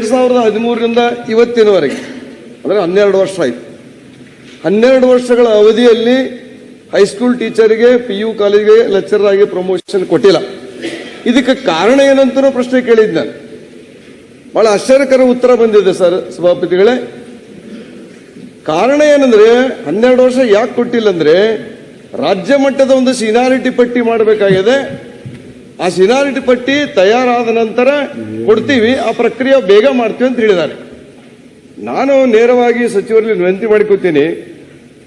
ಎರಡ್ ಸಾವಿರದ ಹದಿಮೂರರಿಂದ ಇವತ್ತಿನವರೆಗೆ, ಅಂದ್ರೆ ಹನ್ನೆರಡು ವರ್ಷ ಆಯ್ತು. ಹನ್ನೆರಡು ವರ್ಷಗಳ ಅವಧಿಯಲ್ಲಿ ಹೈಸ್ಕೂಲ್ ಟೀಚರ್ಗೆ ಪಿ ಯು ಕಾಲೇಜ್ಗೆ ಲೆಕ್ಚರರ್ ಆಗಿ ಪ್ರಮೋಷನ್ ಕೊಟ್ಟಿಲ್ಲ. ಇದಕ್ಕೆ ಕಾರಣ ಏನಂತನೂ ಪ್ರಶ್ನೆ ಕೇಳಿದ್ದೆ ನಾನು. ಬಹಳ ಆಶ್ಚರ್ಯಕರ ಉತ್ತರ ಬಂದಿದೆ ಸರ್, ಸಭಾಪತಿಗಳೇ. ಕಾರಣ ಏನಂದ್ರೆ, ಹನ್ನೆರಡು ವರ್ಷ ಯಾಕೆ ಕೊಟ್ಟಿಲ್ಲ ಅಂದ್ರೆ, ರಾಜ್ಯ ಮಟ್ಟದ ಒಂದು ಸಿನಾರಿಟಿ ಪಟ್ಟಿ ಮಾಡಬೇಕಾಗಿದೆ. ಆ ಸಿನಾರಿಟಿ ಪಟ್ಟಿ ತಯಾರಾದ ನಂತರ ಕೊಡ್ತೀವಿ. ಆ ಪ್ರಕ್ರಿಯೆ ಬೇಗ ಮಾಡ್ತೀವಿ ಅಂತ ಹೇಳಿದ್ದಾರೆ. ನಾನು ನೇರವಾಗಿ ಸಚಿವರಲ್ಲಿ ವಿನಂತಿ ಮಾಡಿಕೊತೀನಿ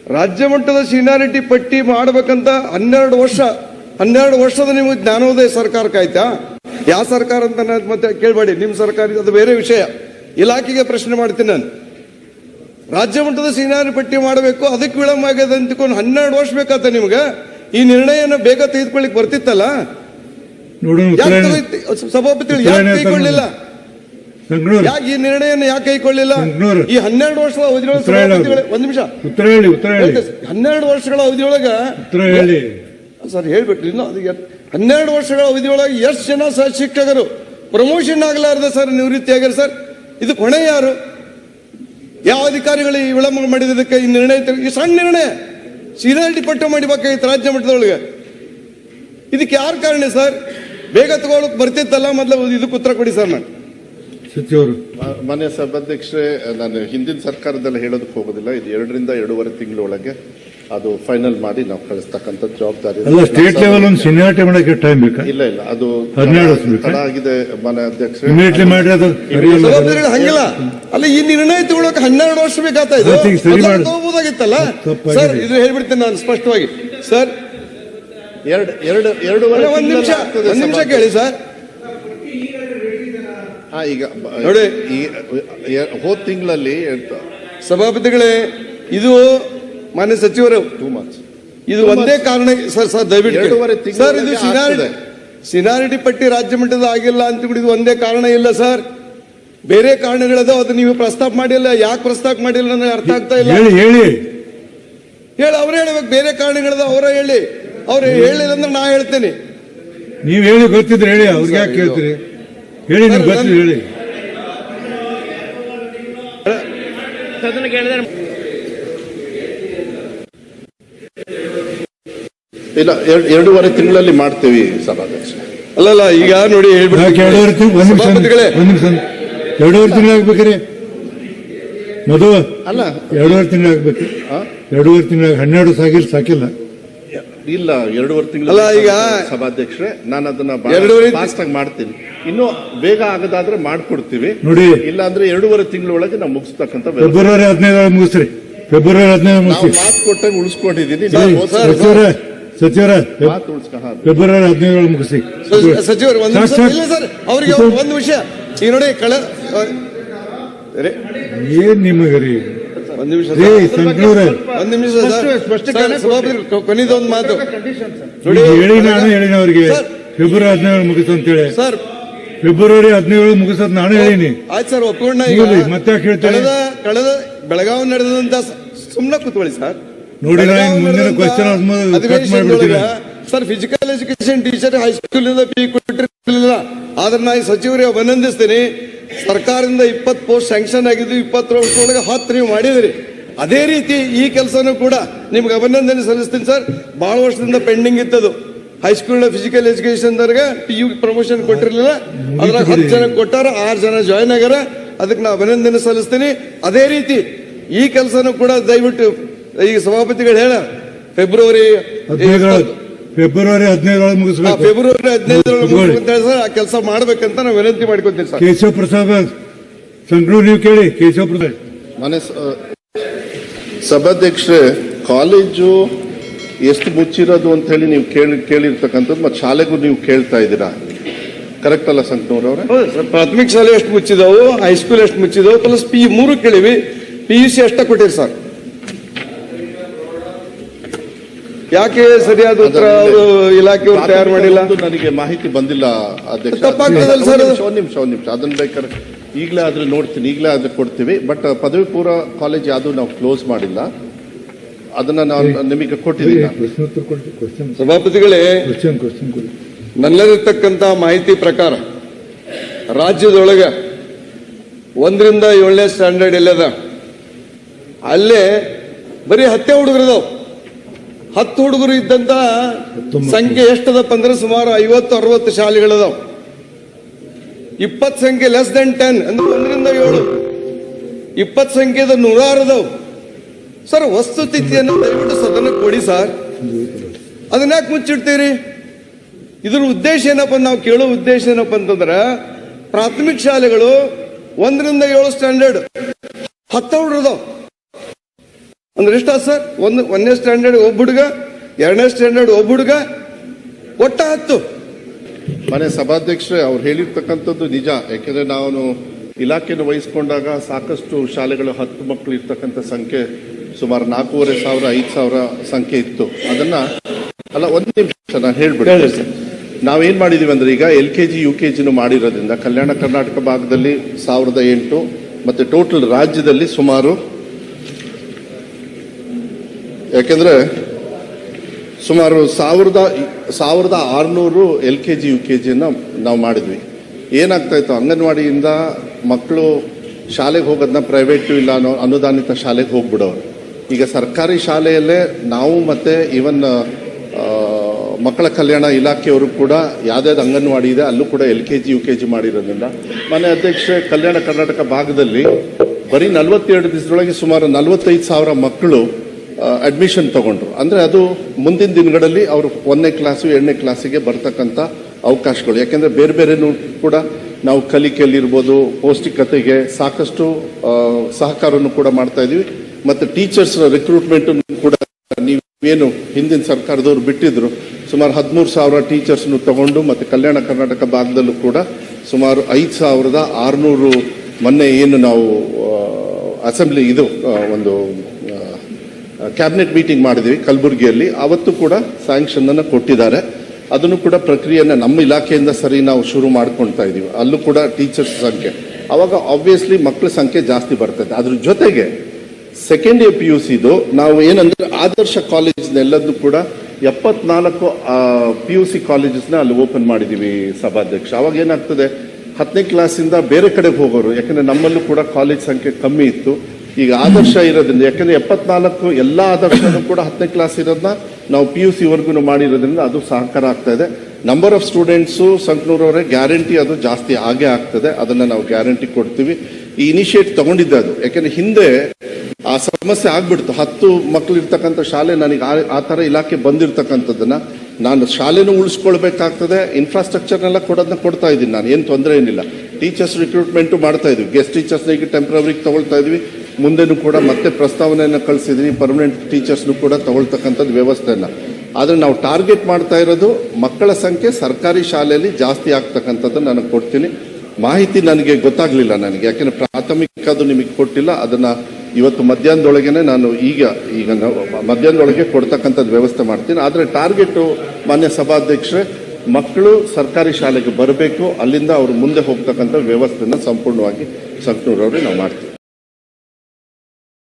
ರಾಜ್ಯ ಮಟ್ಟದ ಸೀನಿಯಾರಿಟಿ ಪಟ್ಟಿ ಮಾಡಬೇಕಂತ ಹನ್ನೆರಡು ವರ್ಷ, ಹನ್ನೆರಡು ವರ್ಷದ ನಿಮಗೆ ಜ್ಞಾನೋದಯ ಸರ್ಕಾರ ಕಾಯ್ತಾ ಯಾವ ಸರ್ಕಾರ ಅಂತ ಮತ್ತೆ ಕೇಳಬೇಡಿ. ನಿಮ್ಮ ಸರ್ಕಾರ ಅದು ಬೇರೆ ವಿಷಯ. ಇಲಾಖೆಗೆ ಪ್ರಶ್ನೆ ಮಾಡ್ತೀನಿ ನಾನು. ರಾಜ್ಯ ಮಟ್ಟದ ಸೀನಿಯಾರಿಟಿ ಪಟ್ಟಿ ಮಾಡಬೇಕು, ಅದಕ್ಕೆ ವಿಳಂಬ ಆಗಿದೆ ಅಂತಿಕೊಂಡು ಹನ್ನೆರಡು ವರ್ಷ ಬೇಕಾತ ನಿಮ್ಗೆ? ಈ ನಿರ್ಣಯನ ಬೇಗ ತೆಗೆದುಕೊಳ್ಳಿಕ್ ಬರ್ತಿತ್ತಲ್ಲ ನೋಡೋಣ ಯಾಕೆ ಉತ್ತರ ತಗೋ- ಸಭಾಪತಿಗಳು ಯಾಕೆ ಕೈಗೊಳ್ಳಿಲ್ಲ ಯಾಕೆ ಈ ನಿರ್ಣಯವನ್ನು ಯಾಕೆ ಕೈಗೊಳ್ಳಿಲ್ಲ. ಈ ಹನ್ನೆರಡು ವರ್ಷಗಳ ಅವಧಿಯೊಳಗೆ. ಒಂದ್ ನಿಮಿಷ. ಉತ್ತರ ಹೇಳಿ ಉತ್ತರ ಹೇಳಿ. ಹನ್ನೆರಡು ವರ್ಷಗಳ ಅವಧಿಯೊಳಗ ಉತ್ತರ ಹೇಳಿ. ಸರ್ ಹೇಳ್ಬಿಟ್ರಿ ಇನ್ನು ಅದು ಹನ್ನೆರಡು ವರ್ಷಗಳ ಅವಧಿಯೊಳಗೆ ಎಷ್ಟು ಜನ ಸಹ ಶಿಕ್ಷಕರು? ಪ್ರಮೋಷನ್ ಆಗಲಾರ್ದ ಸರ್ ನಿವೃತ್ತಿ ಆಗ್ಯಾರ ಸರ್. ಇದು ಕೊಣೆ ಯಾರು? ಯಾವ ಅಧಿಕಾರಿಗಳು ಈ ವಿಳಂಬ ಮಾಡಿದಕ್ಕೆ ಈ ನಿರ್ಣಯ ಈ ಸಣ್ಣ ನಿರ್ಣಯ. ಸೀನಿಯಾರಿಟಿ ಪಟ್ಟ ಮಾಡಿಬೇಕಾಗಿತ್ತು ರಾಜ್ಯ ಮಟ್ಟದೊಳಗೆ. ಇದಕ್ಕೆ ಯಾರು ಕಾರಣ ಸರ್? ಬೇಗ ತಗೊಳಕ್ ಬರ್ತಿತ್ತಲ್ಲ ಮೊದಲು ಇದಕ್ಕೆ ಉತ್ತರ ಕೊಡಿ ಸರ್ ನಾನು. ಮಾನ್ಯ ಸಭಾಧ್ಯಕ್ಷರೇ ನಾನು ಹಿಂದಿನ ಸರ್ಕಾರದಲ್ಲಿ ಹೇಳೋದಕ್ಕೆ ಹೋಗೋದಿಲ್ಲ. ಇದು ಎರಡರಿಂದ ಎರಡೂವರೆ ತಿಂಗಳೊಳಗೆ ಅದು ಫೈನಲ್ ಮಾಡಿ ನಾವು ಕಳಿಸ್ತಕ್ಕಂಥ ಜವಾಬ್ದಾರಿ ಸ್ಟೇಟ್ ಲೆವೆಲ್ ಒಂದು ಸೀನಿಯಾರಿಟಿ ಮಾಡಕ್ಕೆ ಟೈಮ್ ಬೇಕಾ? ಇಲ್ಲ ಇಲ್ಲ ಅದು ಹನ್ನೆರಡು ವರ್ಷ ಬೇಕಾ? ತಡ ಆಗಿದೆ ಮಾನ್ಯ ಅಧ್ಯಕ್ಷರೇ. ಇಮಿಡಿಯೇಟ್ಲಿ ಮಾಡಿ ಅದು? ಹಂಗಿಲ್ಲ. ಅಲ್ಲ ಈ ನಿರ್ಣಯ ತಗೊಳಕ್ಕೆ ಹನ್ನೆರಡು ವರ್ಷ ಬೇಕಾಗ್ತಾ ಇದೆ. ಸರ್ ಇದು ಹೇಳ್ಬಿಡ್ತೇನೆ ನಾನು ಸ್ಪಷ್ಟವಾಗಿ. ಸರ್ ಎರಡು ಎರಡು ಎರಡೂವರೆ ಒಂದು ನಿಮಿಷ ಒಂದು ನಿಮಿಷ. ಕೇಳಿ ಸರ್. ಹಾ, ಈಗ ನೋಡಿ. ಹೋದ್ ತಿಂಗಳಲ್ಲಿ ಸಭಾಪತಿಗಳೇ ಇದು ಮಾನ್ಯ ಸಚಿವರು ಟೂ ಮಂತ್ಸ್ ಇದು ಒಂದೇ ಕಾರಣ ಸರ್ ಸರ್ ದಯವಿಟ್ಟು ಸರ್ ಇದು ಸಿನಾರಿಟಿ ಸಿನಾರಿಟಿ ಪಟ್ಟಿ ರಾಜ್ಯ ಮಟ್ಟದ ಆಗಿಲ್ಲ ಅಂತ ಇದು ಒಂದೇ ಕಾರಣ ಇಲ್ಲ ಸರ್. ಬೇರೆ ಕಾರಣಗಳದಾವ ಅದು ನೀವು ಪ್ರಸ್ತಾಪ ಮಾಡಿಲ್ಲ ಯಾಕೆ ಪ್ರಸ್ತಾಪ ಮಾಡಿಲ್ಲ ನನಗೆ ಅರ್ಥ ಆಗ್ತಾ ಇಲ್ಲ. ಹೇಳಿ ಹೇಳಿ. ಹೇಳಿ ಅವ್ರು ಹೇಳ್ಬೇಕು ಬೇರೆ ಕಾರಣಗಳದ ಅವರ ಹೇಳಿ. ಅವ್ರು ಹೇಳಿಲ್ಲ ಅಂದ್ರೆ ನಾ ಹೇಳ್ತೇನೆ. ನೀವ್ ಹೇಳಿ ಗೊತ್ತಿದ್ರೆ ಹೇಳಿ ಅವ್ರಿಗೆ ಯಾಕೆ ಕೇಳ್ತೀರಿ ಹೇಳಿ ನಿಮ್ಗೆ ಗೊತ್ತಿದ್ರೆ ಹೇಳಿ. ಇಲ್ಲ ಎರಡು- ಎರಡೂವರೆ ತಿಂಗಳಲ್ಲಿ ಮಾಡ್ತೀವಿ ಸಭಾಧ್ಯಕ್ಷ ಅಲ್ಲಲ್ಲ ಈಗ ನೋಡಿ ಎರಡೂವರೆ ತಿಂಗಳು ಎರಡೂವರೆ ತಿಂಗಳು ಆಗ್ಬೇಕ್ರಿ? ಮಧು ಅಲ್ಲ. ಎರಡೂವರೆ ತಿಂಗಳು ಆಗ್ಬೇಕು. ಆ? ಎರಡೂವರೆ ತಿಂಗಳು ಹನ್ನೆರಡು ಸಾಗಿಲ್ ಸಾಕಿಲ್ಲ. ಇಲ್ಲ ಎರಡೂವರೆ ತಿಂಗಳು ಅಲ್ಲ, ಈಗ ಸಭಾಧ್ಯಕ್ಷರೇ. ನಾನು ಅದನ್ನ ಫಾಸ್ಟ್ ಆಗಿ ಮಾಡ್ತೀನಿ. ಇನ್ನು ಬೇಗ ಆಗದಾದ್ರೆ ಮಾಡ್ಕೊಡ್ತೀವಿ. ನೋಡಿ. ಇಲ್ಲ ಅಂದ್ರೆ ಎರಡೂವರೆ ತಿಂಗಳೊಳಗೆ ನಾವು ಮುಗಿಸ್ತಕ್ಕಂಥ. ಫೆಬ್ರವರಿ ಹದಿನೈದು ಮುಗಿಸ್ರಿ. ಫೆಬ್ರವರಿ ಹದಿನೈದು ಮಾತು ಕೊಟ್ಟಾಗ ಉಳಿಸ್ಕೊಂಡಿದ್ದೀನಿ ಸಚಿವರ. ಫೆಬ್ರವರಿ ಹದಿನೈದು ಮುಗಿಸಿ ಸಚಿವರು ಒಂದು ಸರ್ ಅವರಿಗೆ ಒಂದು ವಿಷಯ. ಈಗ ನೋಡಿ ಕಳೆ ಏನ್ ನಿಮಗೆ ರೀ ಒಂದ್ ನಿಮಿಷ ಒಂದ್ ನಿಮಿಷ ಸರ್. ಸರ್, ಸಭಾಪತಿಗಳು, ಕೊ- ಮಾತು. ನೋಡಿ ಹೇಳಿ ನಾನು ಹೇಳಿನ ಅವ್ರಿಗೆ. ಫೆಬ್ರವರಿ ಹದಿನೇಳು ಮುಗಿಸ್ ಅಂತೇಳಿ ಸರ್. ಫೆಬ್ರವರಿ ಹದಿನೇಳು ಮುಗಿಸೋದು ನಾನು ಹೇಳಿನಿ. ಆಯ್ತು ಸರ್ ಒಪ್ಕೊಂಡ ನೋಡಿ, ಮತ್ತೆ ಹೇಳ್ತಾರೆ? ಕಳೆದ ಬೆಳಗಾವಿ ನಡೆದಂತ ಸುಮ್ಮನೆ ಕೂತ್ಕೊಳ್ಳಿ ಸರ್. ನೋಡಿ, ನಾನು ಮುಂದಿನ question. Sir physical education teacher high school P ಕೊಟ್ಟಿರಲಿಲ್ಲ. ಆದ್ರೆ ನಾ ಈ ಸಚಿವರಿಗೆ ಅಭಿನಂದಿಸ್ತೀನಿ. ಸರ್ಕಾರದಿಂದ ಇಪ್ಪತ್ತು ಪೋಸ್ಟ್ ಸ್ಯಾಂಕ್ಷನ್ ಆಗಿದ್ದು ಇಪ್ಪತ್ತು ವರ್ಷದೊಳಗೆ ಹತ್ತು ನೀವು ಮಾಡಿದಿರಿ. ಅದೇ ರೀತಿ ಈ ಕೆಲಸನೂ ಕೂಡ ನಿಮ್ಗೆ ಅಭಿನಂದನೆ ಸಲ್ಲಿಸ್ತೀನಿ ಸರ್. ಭಾಳ ವರ್ಷದಿಂದ ಪೆಂಡಿಂಗ್ ಇತ್ತದು ಹೈಸ್ಕೂಲ್ನ physical education P U promotion ಕೊಟ್ಟಿರಲಿಲ್ಲ. ಅದ್ರಾಗ ಹತ್ತು ಜನ ಕೊಟ್ಟಾರ ಆರು ಜನ ಜಾಯ್ನ್ ಆಗ್ಯಾರ. ಅದಕ್ಕೆ ನಾ ಅಭಿನಂದನೆ ಸಲ್ಲಿಸ್ತೀನಿ. ಅದೇ ರೀತಿ ಈ ಕೆಲಸನೂ ಕೂಡ ದಯವಿಟ್ಟು ಈಗ ಸಭಾಪತಿಗಳು ಹೇಳ ಫೆಬ್ರವರಿ ಫೆಬ್ರವರಿ ಹದಿನೈದರೊಳಗೆ ಮುಗಿಸ್ಬೇಕು. ಫೆಬ್ರವರಿ ಹದಿನೈದರೊಳಗೆ ಅಂತ ಹೇಳಿ ಸರ್ ಆ ಕೆಲಸ ಮಾಡ್ಬೇಕಂತ ನಾವು ವಿನಂತಿ ಮಾಡ್ಕೊತೀವಿ ಸರ್. ಕೇಶವ ಪ್ರಸಾದ್ ಸಂಗ್ಳೂರ್ ನೀವು ಕೇಳಿ ಕೇಶವ ಪ್ರಸಾದ್. ಮನೆ ಸಭಾಧ್ಯಕ್ಷರೇ ಕಾಲೇಜು ಎಷ್ಟು ಮುಚ್ಚಿರೋದು ಅಂತ ಹೇಳಿ ನೀವು ಕೇಳಿ ಕೇಳಿರ್ತಕ್ಕಂಥದ್ದು ಮತ್ತೆ ಶಾಲೆಗೂ ನೀವು ಕೇಳ್ತಾ ಇದ್ದೀರಾ? ಕರೆಕ್ಟ್ ಅಲ್ಲ ಸಂಕನೂರ್ ಅವರೇ? ಹೌದು ಸರ್ ಪ್ರಾಥಮಿಕ ಶಾಲೆ ಎಷ್ಟು ಮುಚ್ಚಿದವು ಹೈಸ್ಕೂಲ್ ಎಷ್ಟು ಮುಚ್ಚಿದವು ಪ್ಲಸ್ ಪಿ ಮೂರು ಕೇಳಿವಿ. ಪಿ ಯು ಸಿ ಅಷ್ಟ ಕೊಟ್ಟಿರಿ ಸರ್. ಯಾಕೆ ಸರಿಯಾದ ಉತ್ತರ ಅವರು ಇಲಾಖೆಯವರು ತಯಾರು ಮಾಡಿಲ್ಲ? ಅದು ನನಗೆ ಮಾಹಿತಿ ಬಂದಿಲ್ಲ ಅಧ್ಯಕ್ಷ. ತಪ್ಪಾಗ್ತದಲ್ಲ ಸರ್ ಅದು? ಒಂದ್ ನಿಮಿಷ ಒಂದ್ ನಿಮಿಷ ಅದನ್ನ ಬೇಕಾದ್ರೆ ಈಗಲೇ ಆದ್ರೆ ನೋಡ್ತೀನಿ ಈಗಲೇ ಆದ್ರೆ ಕೊಡ್ತೀವಿ. ಬಟ್ ಪದವಿ ಪೂರ್ವ ಕಾಲೇಜ್ ಯಾವುದು ನಾವು ಕ್ಲೋಸ್ ಮಾಡಿಲ್ಲ. ಅದನ್ನ ನಾನು ನಿಮಗೆ ಕೊಟ್ಟಿದ್ದೀನಿ. ಪ್ರಶ್ನೋತ್ತರ ಕೊಡಿ ಕ್ವಶನ್ ಸಭಾಪತಿಗಳೇ ಕ್ವಶನ್ ಕ್ವಶನ್ ಕೊಡಿ. ನನ್ನಲ್ಲಿರ್ತಕ್ಕಂಥ ಮಾಹಿತಿ ಪ್ರಕಾರ ರಾಜ್ಯದೊಳಗೆ ಒಂದರಿಂದ ಏಳನೇ ಸ್ಟ್ಯಾಂಡರ್ಡ್ ಎಲ್ಲದ? ಅಲ್ಲೇ ಬರೀ ಹತ್ತೆ ಹುಡುಗರದವ್ ಹತ್ತು ಹುಡುಗರು ಇದ್ದಂತ ಸಂಖ್ಯೆ ಎಷ್ಟದಪ್ಪ ಅಂದ್ರೆ ಸುಮಾರು ಐವತ್ತು, ಅರವತ್ತು ಶಾಲೆಗಳದಾವ್. ಇಪ್ಪತ್ತು ಸಂಖ್ಯೆ ಲೆಸ್ ದೆನ್ ಟೆನ್ ಅಂದ್ರೆ ಒಂದರಿಂದ ಏಳು. ಇಪ್ಪತ್ತು ಸಂಖ್ಯೆದ ನೂರಾರು ಅದಾವ್ ಸರ್ ವಸ್ತುತಿಥಿಯನ್ನು ದಯವಿಟ್ಟು ಸದನಕ್ಕೆ ಕೊಡಿ ಸರ್. ಅದನ್ನ ಯಾಕೆ ಮುಚ್ಚಿಡ್ತೀರಿ? ಇದ್ರ ಉದ್ದೇಶ ಏನಪ್ಪ ನಾವು ಕೇಳೋ ಉದ್ದೇಶ ಏನಪ್ಪ ಅಂತಂದ್ರೆ, ಪ್ರಾಥಮಿಕ ಶಾಲೆಗಳು ಒಂದರಿಂದ ಏಳು ಸ್ಟ್ಯಾಂಡರ್ಡ್ ಹತ್ತು ಹುಡುಗರದಾವ್ ಅಂದ್ರೆ ಎಷ್ಟ ಸರ್ ಒಂದು ಒಂದನೇ ಸ್ಟ್ಯಾಂಡರ್ಡ್ ಒಬ್ಬ ಹುಡುಗ ಎರಡನೇ ಸ್ಟ್ಯಾಂಡರ್ಡ್ ಒಬ್ಬ ಹುಡುಗ ಒಟ್ಟ ಹತ್ತು. ಮನೆ ಸಭಾಧ್ಯಕ್ಷರೇ ಅವ್ರು ಹೇಳಿರ್ತಕ್ಕಂಥದ್ದು ನಿಜ. ಯಾಕೆಂದ್ರೆ ನಾನು ಇಲಾಖೆಯನ್ನು ವಹಿಸ್ಕೊಂಡಾಗ ಸಾಕಷ್ಟು ಶಾಲೆಗಳು ಹತ್ತು ಮಕ್ಕಳು ಇರ್ತಕ್ಕಂಥ ಸಂಖ್ಯೆ ಸುಮಾರು ನಾಲ್ಕೂವರೆ ಸಾವಿರ ಐದು ಸಾವಿರ ಸಂಖ್ಯೆ ಇತ್ತು. ಅದನ್ನ ಅಲ್ಲ ಒಂದು ನಿಮಿಷ ನಾನು ಹೇಳ್ಬಿಡಿ. ನಾವೇನ್ ಮಾಡಿದೀವಿ ಅಂದ್ರೆ ಈಗ L K G U K ಜಿನೂ ಮಾಡಿರೋದ್ರಿಂದ ಕಲ್ಯಾಣ ಕರ್ನಾಟಕ ಭಾಗದಲ್ಲಿ ಸಾವಿರದ ಎಂಟು ಮತ್ತೆ ಟೋಟಲ್ ರಾಜ್ಯದಲ್ಲಿ ಸುಮಾರು ಯಾಕೆಂದ್ರೆ ಸುಮಾರು ಸಾವಿರದ ಸಾವಿರದ ಆರುನೂರು L K G, U K ಜಿನ ನಾವು ಮಾಡಿದ್ವಿ. ಏನಾಗ್ತಾ ಇತ್ತು ಅಂಗನವಾಡಿಯಿಂದ ಮಕ್ಕಳು ಶಾಲೆಗೆ ಹೋಗೋದನ್ನ ಪ್ರೈವೇಟ್ ಇಲ್ಲ ಅನ್ನೋ ಅನುದಾನಿತ ಶಾಲೆಗೆ ಹೋಗ್ಬಿಡೋರು. ಈಗ ಸರ್ಕಾರಿ ಶಾಲೆಯಲ್ಲೇ ನಾವು ಮತ್ತೆ ಈವನ್ ಮಕ್ಕಳ ಕಲ್ಯಾಣ ಇಲಾಖೆಯವರು ಕೂಡ ಯಾವ್ದಾವ್ದು ಅಂಗನವಾಡಿ ಇದೆ ಅಲ್ಲೂ ಕೂಡ L K G, U K G ಮಾಡಿರೋದ್ರಿಂದ. ಮನೆ ಅಧ್ಯಕ್ಷೆ ಕಲ್ಯಾಣ ಕರ್ನಾಟಕ ಭಾಗದಲ್ಲಿ ಬರೀ ನಲವತ್ತೆರಡು ದಿವಸದೊಳಗೆ ಸುಮಾರು ನಲವತ್ತೈದು ಸಾವಿರ ಮಕ್ಕಳು ಅಡ್ಮಿಷನ್ ತಗೊಂಡ್ರು. ಅಂದ್ರೆ ಅದು ಮುಂದಿನ ದಿನಗಳಲ್ಲಿ ಅವರು ಒಂದನೇ ಕ್ಲಾಸು ಎರಡನೇ ಕ್ಲಾಸಿಗೆ ಬರ್ತಕ್ಕಂಥ ಅವಕಾಶಗಳು. ಯಾಕೆಂದ್ರೆ ಬೇರೆ ಬೇರೆನೂ ಕೂಡ ನಾವು ಕಲಿಕೆಯಲ್ಲಿರ್ಬೋದು, ಪೌಷ್ಟಿಕತೆಗೆ ಸಾಕಷ್ಟು ಸಹಕಾರವನ್ನು ಕೂಡ ಮಾಡ್ತಾ ಇದೀವಿ ಮತ್ತೆ ಟೀಚರ್ಸ್ ರಿಕ್ರೂಟ್ಮೆಂಟ್ ಕೂಡ ನೀವೇನು ಹಿಂದಿನ ಸರ್ಕಾರದವರು ಬಿಟ್ಟಿದ್ರು, ಸುಮಾರು ಹದಿಮೂರು ಸಾವಿರ ಟೀಚರ್ಸ್ನು ತಗೊಂಡು ಮತ್ತೆ ಕಲ್ಯಾಣ ಕರ್ನಾಟಕ ಭಾಗದಲ್ಲೂ ಕೂಡ ಸುಮಾರು ಐದು ಸಾವಿರದ ಆರುನೂರು ಮೊನ್ನೆ ಏನು ನಾವು ಅಸೆಂಬ್ಲಿ ಇದು ಒಂದು ಕ್ಯಾಬಿನೆಟ್ ಮೀಟಿಂಗ್ ಮಾಡಿದ್ವಿ, ಕಲಬುರಗಿಯಲ್ಲಿ. ಅವತ್ತು ಕೂಡ ಸ್ಯಾಂಕ್ಷನ್ ಅನ್ನು ಕೊಟ್ಟಿದ್ದಾರೆ. ಅದನ್ನು ಕೂಡ ಪ್ರಕ್ರಿಯೆಯನ್ನು ನಮ್ಮ ಇಲಾಖೆಯಿಂದ ಸರಿ ನಾವು ಶುರು ಮಾಡ್ಕೊಳ್ತಾ ಇದೀವಿ. ಅಲ್ಲೂ ಕೂಡ ಟೀಚರ್ಸ್ ಸಂಖ್ಯೆ. ಅವಾಗ ಆಬ್ವಿಯಸ್ಲಿ ಮಕ್ಕಳ ಸಂಖ್ಯೆ ಜಾಸ್ತಿ ಬರ್ತದೆ ಅದ್ರ ಜೊತೆಗೆ ಸೆಕೆಂಡ್ ಇಯರ್ ಪಿ ಯು ಸಿದು ನಾವು ಏನಂದ್ರೆ ಆದರ್ಶ ಕಾಲೇಜ್ನೆಲ್ಲದೂ ಕೂಡ ಎಪ್ಪತ್ನಾಲ್ಕು ಪಿ ಯು ಸಿ ಕಾಲೇಜಸ್ನ ಅಲ್ಲಿ ಓಪನ್ ಮಾಡಿದೀವಿ ಸಭಾಧ್ಯಕ್ಷ. ಅವಾಗ ಏನಾಗ್ತದೆ? ಹತ್ತನೇ ಕ್ಲಾಸಿಂದ ಬೇರೆ ಕಡೆಗೆ ಹೋಗೋರು. ಯಾಕಂದ್ರೆ ನಮ್ಮಲ್ಲೂ ಕೂಡ ಕಾಲೇಜ್ ಸಂಖ್ಯೆ ಕಮ್ಮಿ ಇತ್ತು. ಈಗ ಆದರ್ಶ ಇರೋದ್ರಿಂದ, ಯಾಕಂದ್ರೆ ಎಪ್ಪತ್ನಾಲ್ಕು ಎಲ್ಲ ಆದರ್ಶನೂ ಕೂಡ ಹತ್ತನೇ ಕ್ಲಾಸ್ ಇರೋದನ್ನ ನಾವು ಪಿ ಯು ಸಿ ವರ್ಗು ಮಾಡಿರೋದ್ರಿಂದ ಅದು ಸಹಕಾರ ಆಗ್ತಾ ಇದೆ. ನಂಬರ್ ಆಫ್ ಸ್ಟೂಡೆಂಟ್ಸು ಸಂಕನೂರವರೇ ಗ್ಯಾರಂಟಿ ಅದು ಜಾಸ್ತಿ ಆಗೇ ಆಗ್ತದೆ. ಅದನ್ನು ನಾವು ಗ್ಯಾರಂಟಿ ಕೊಡ್ತೀವಿ. ಈ ಇನಿಷಿಯೇಟ್ ತಗೊಂಡಿದ್ದೆ ಅದು. ಯಾಕಂದ್ರೆ ಹಿಂದೆ ಆ ಸಮಸ್ಯೆ ಆಗ್ಬಿಡ್ತು. ಹತ್ತು ಮಕ್ಕಳು ಇರ್ತಕ್ಕಂಥ ಶಾಲೆ ನನಗೆ ಆ- ಥರ ಇಲಾಖೆ ಬಂದಿರತಕ್ಕಂಥದ್ದನ್ನು ನಾನು ಶಾಲೆನೂ ಉಳಿಸ್ಕೊಳ್ಬೇಕಾಗ್ತದೆ. ಇನ್ಫ್ರಾಸ್ಟ್ರಕ್ಚರ್ನೆಲ್ಲ ಕೊಡೋದನ್ನ ಕೊಡ್ತಾ ಇದ್ದೀನಿ ನಾನು. ಏನು ತೊಂದರೆ ಏನಿಲ್ಲ. ಟೀಚರ್ಸ್ ರಿಕ್ರೂಟ್ಮೆಂಟು ಮಾಡ್ತಾ ಇದ್ವಿ. ಗೆಸ್ಟ್ ಟೀಚರ್ಸ್ನ ಈಗ ಟೆಂಪ್ರವರಿಗೆ ತಗೊಳ್ತಾ ಇದ್ವಿ. ಮುಂದೆನೂ ಕೂಡ ಮತ್ತೆ ಪ್ರಸ್ತಾವನೆಯನ್ನು ಕಳಿಸಿದ್ವಿ ಪರ್ಮನೆಂಟ್ ಟೀಚರ್ಸ್ನು ಕೂಡ ತಗೊಳ್ತಕ್ಕಂಥದ್ದು ವ್ಯವಸ್ಥೆಯನ್ನು. ಆದರೆ ನಾವು ಟಾರ್ಗೆಟ್ ಮಾಡ್ತಾ ಇರೋದು ಮಕ್ಕಳ ಸಂಖ್ಯೆ ಸರ್ಕಾರಿ ಶಾಲೆಯಲ್ಲಿ ಜಾಸ್ತಿ ಆಗ್ತಕ್ಕಂಥದ್ದು ನಾನು ಕೊಡ್ತೀನಿ. ಮಾಹಿತಿ ನನಗೆ ಗೊತ್ತಾಗಲಿಲ್ಲ ನನಗೆ. ಯಾಕೆಂದರೆ ಪ್ರಾಥಮಿಕ ಅದು ನಿಮಗೆ ಕೊಟ್ಟಿಲ್ಲ. ಅದನ್ನು ಇವತ್ತು ಮಧ್ಯಾಹ್ನದೊಳಗೇನೆ ನಾನು ಈಗ ಈಗ ಮಧ್ಯಾಹ್ನದೊಳಗೆ ಕೊಡ್ತಕ್ಕಂಥದ್ದು ವ್ಯವಸ್ಥೆ ಮಾಡ್ತೀನಿ. ಆದರೆ ಟಾರ್ಗೆಟು ಮಾನ್ಯ ಸಭಾಧ್ಯಕ್ಷರೇ, ಮಕ್ಕಳು ಸರ್ಕಾರಿ ಶಾಲೆಗೆ ಬರಬೇಕು. ಅಲ್ಲಿಂದ ಅವರು ಮುಂದೆ ಹೋಗ್ತಕ್ಕಂಥ ವ್ಯವಸ್ಥೆನ ಸಂಪೂರ್ಣವಾಗಿ ಸಂಕನೂರವ್ರಿಗೆ ನಾವು ಮಾಡ್ತೀವಿ.